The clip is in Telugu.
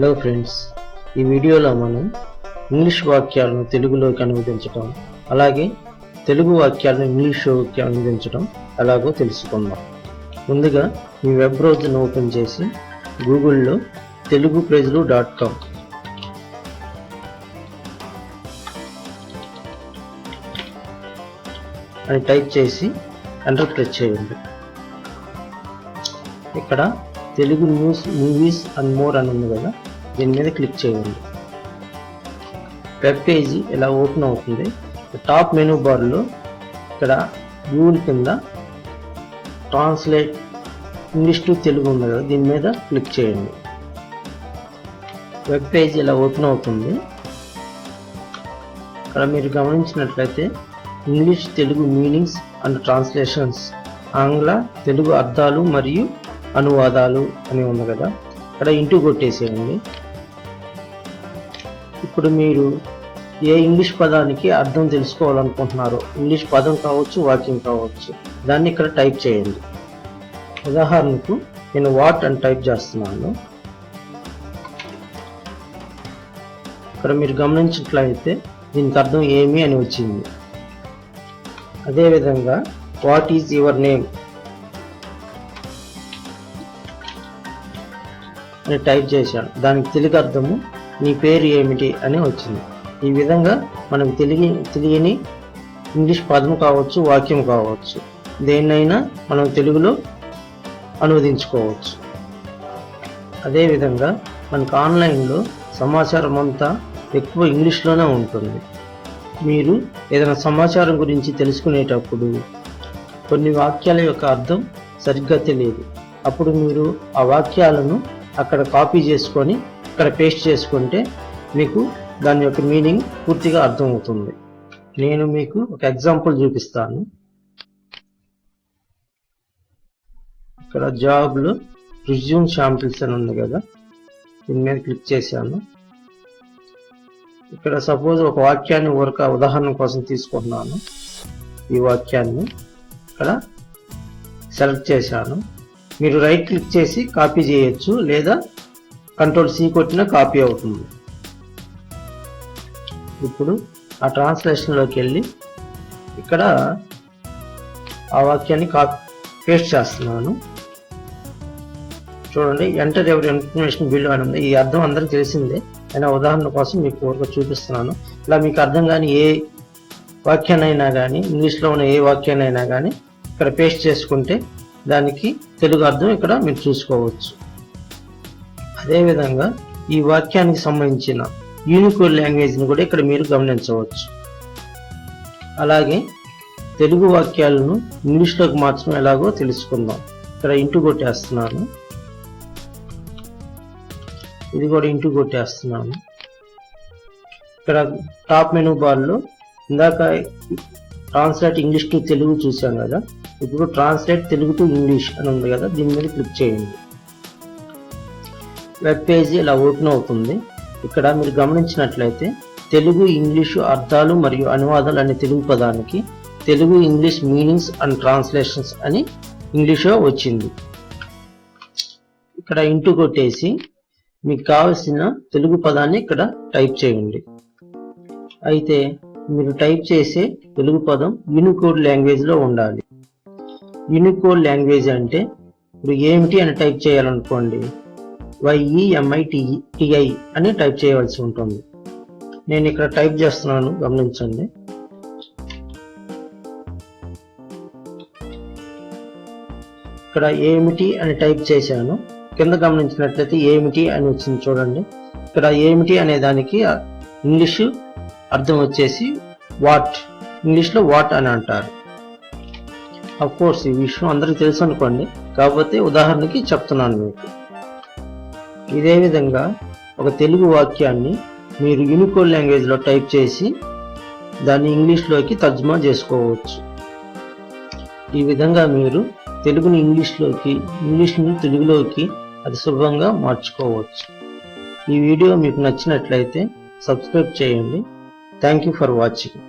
హలో ఫ్రెండ్స్ ఈ వీడియోలో మనం ఇంగ్లీష్ వాక్యాలను తెలుగులోకి అనువదించడం అలాగే తెలుగు వాక్యాలను ఇంగ్లీష్లోకి అనువదించడం ఎలాగో తెలుసుకుందాం. ముందుగా మీ వెబ్ బ్రౌజర్ను ఓపెన్ చేసి గూగుల్లో తెలుగు ప్రజలు డాట్ కామ్. అని టైప్ చేసి ఎంటర్ ప్రెస్ చేయండి. ఇక్కడ Telugu news movies and more అని ఉంది కదా దీని మీద క్లిక్ చేయండి. వెబ్ పేజీ ఇలా ఓపెన్ అవుతుంది? టాప్ మెనూ బార్లో ఇక్కడ గూగుల్ కింద ట్రాన్స్లేట్ ఇంగ్లీష్ టు తెలుగు ఉంది కదా దీని మీద క్లిక్ చేయండి. వెబ్ పేజ్ ఇలా ఓపెన్ అవుతుంది? ఇక్కడ మీరు గమనించినట్లయితే English Telugu meanings and translations ఆంగ్ల తెలుగు అర్థాలు మరియు అనువాదాలు అని ఉంది కదా. ఇక్కడ ఇంటూ కొట్టేసేయండి. ఇప్పుడు మీరు ఏ ఇంగ్లీష్ పదానికి అర్థం తెలుసుకోవాలనుకుంటున్నారో ఇంగ్లీష్ పదం కావచ్చు వాక్యం కావచ్చు దాన్ని ఇక్కడ టైప్ చేయండి. ఉదాహరణకు నేను వాట్ అని టైప్ చేస్తున్నాను. ఇక్కడ మీరు గమనించినట్లయితే దీనికి అర్థం ఏమి అని వచ్చింది. అదేవిధంగా వాట్ ఈజ్ యువర్ నేమ్? అని టైప్ చేశాను. దానికి తెలుగు అర్థము నీ పేరు ఏమిటి అని వచ్చింది. ఈ విధంగా మనకు తెలియ తెలియని ఇంగ్లీష్ పదం కావచ్చు వాక్యం కావచ్చు. దేన్నైనా మనం తెలుగులో అనువదించుకోవచ్చు. అదేవిధంగా మనకు ఆన్లైన్లో సమాచారం అంతా ఎక్కువ ఇంగ్లీష్లోనే ఉంటుంది. మీరు ఏదైనా సమాచారం గురించి తెలుసుకునేటప్పుడు కొన్ని వాక్యాల యొక్క అర్థం సరిగ్గా తెలియదు. అప్పుడు మీరు ఆ వాక్యాలను అక్కడ కాపీ చేసుకొని ఇక్కడ పేస్ట్ చేసుకుంటే మీకు దాని యొక్క మీనింగ్ పూర్తిగా అర్థమవుతుంది. నేను మీకు ఒక ఎగ్జాంపుల్ చూపిస్తాను. ఇక్కడ జాబ్లో రిజ్యూమ్ శాంపిల్స్ అని ఉంది కదా దీని మీద క్లిక్ చేశాను. ఇక్కడ సపోజ్ ఒక వాక్యాన్ని ఒక ఉదాహరణ కోసం తీసుకుంటున్నాను. ఈ వాక్యాన్ని ఇక్కడ సెలెక్ట్ చేశాను. మీరు రైట్ క్లిక్ చేసి కాపీ చేయొచ్చు లేదా కంట్రోల్ సి కొట్టినా కాపీ అవుతుంది. ఇప్పుడు ఆ ట్రాన్స్లేషన్లోకి వెళ్ళి ఇక్కడ ఆ వాక్యాన్ని కాపీ పేస్ట్ చేస్తున్నాను. చూడండి ఎంటర్ ఎవరి ఇన్ఫర్మేషన్ బిల్డ్ అని ఉంది. ఈ అర్థం అందరికి తెలిసిందే. అయినా ఉదాహరణ కోసం మీకు ఊరిక చూపిస్తున్నాను. ఇలా మీకు అర్థం కానీ ఏ వాక్యానైనా కానీ ఇంగ్లీష్లో ఉన్న ఏ వాక్యానైనా కానీ ఇక్కడ పేస్ట్ చేసుకుంటే దానికి తెలుగు అర్థం ఇక్కడ మీరు చూసుకోవచ్చు. అదేవిధంగా ఈ వాక్యానికి సంబంధించిన యూనికోడ్ లాంగ్వేజ్ని కూడా ఇక్కడ మీరు గమనించవచ్చు. అలాగే తెలుగు వాక్యాలను ఇంగ్లీష్లోకి మార్చడం ఎలాగో తెలుసుకుందాం. ఇక్కడ ఇంటూ కొట్టేస్తున్నాను ఇది కూడా ఇంటూ కొట్టేస్తున్నాను ఇక్కడ టాప్ మెనూ బార్లో ఇందాక ట్రాన్స్లేట్ ఇంగ్లీష్ టు తెలుగు చూసాం కదా. ఇప్పుడు ట్రాన్స్లేట్ తెలుగు టు ఇంగ్లీష్ అని ఉంది కదా దీని మీద క్లిక్ చేయండి. వెబ్ పేజీ ఇలా ఓపెన్ అవుతుంది. ఇక్కడ మీరు గమనించినట్లయితే తెలుగు ఇంగ్లీషు అర్థాలు మరియు అనువాదాలు అనే తెలుగు పదానికి Telugu English meanings and translations అని ఇంగ్లీషు వచ్చింది. ఇక్కడ ఇంటూ కొట్టేసి మీకు కావలసిన తెలుగు పదాన్ని ఇక్కడ టైప్ చేయండి. అయితే మీరు టైప్ చేసే తెలుగు పదం యూనికోడ్ లాంగ్వేజ్లో ఉండాలి. యూనికోడ్ లాంగ్వేజ్ అంటే ఇప్పుడు ఏమిటి అని టైప్ చేయాలనుకోండి. వైఈఎంఐటిఐ అని టైప్ చేయవలసి ఉంటుంది. నేను ఇక్కడ టైప్ చేస్తున్నాను గమనించండి. ఇక్కడ ఏమిటి అని టైప్ చేశాను. కింద గమనించినట్లయితే ఏమిటి అని వచ్చింది చూడండి. ఇక్కడ ఏమిటి అనే దానికి ఇంగ్లీష్ అర్థం వచ్చేసి వాట్. ఇంగ్లీష్లో వాట్ అని అంటారు. అఫ్ కోర్స్ ఈ విషయం అందరికీ తెలుసు అనుకోండి. కాకపోతే ఉదాహరణకి చెప్తున్నాను మీకు. ఇదే విధంగా ఒక తెలుగు వాక్యాన్ని మీరు యూనికోడ్ లాంగ్వేజ్లో టైప్ చేసి దాన్ని ఇంగ్లీష్లోకి తర్జుమా చేసుకోవచ్చు. ఈ విధంగా మీరు తెలుగుని ఇంగ్లీష్లోకి ఇంగ్లీష్ని తెలుగులోకి అతి సులభంగా మార్చుకోవచ్చు. ఈ వీడియో మీకు నచ్చినట్లయితే సబ్స్క్రైబ్ చేయండి. Thank you for watching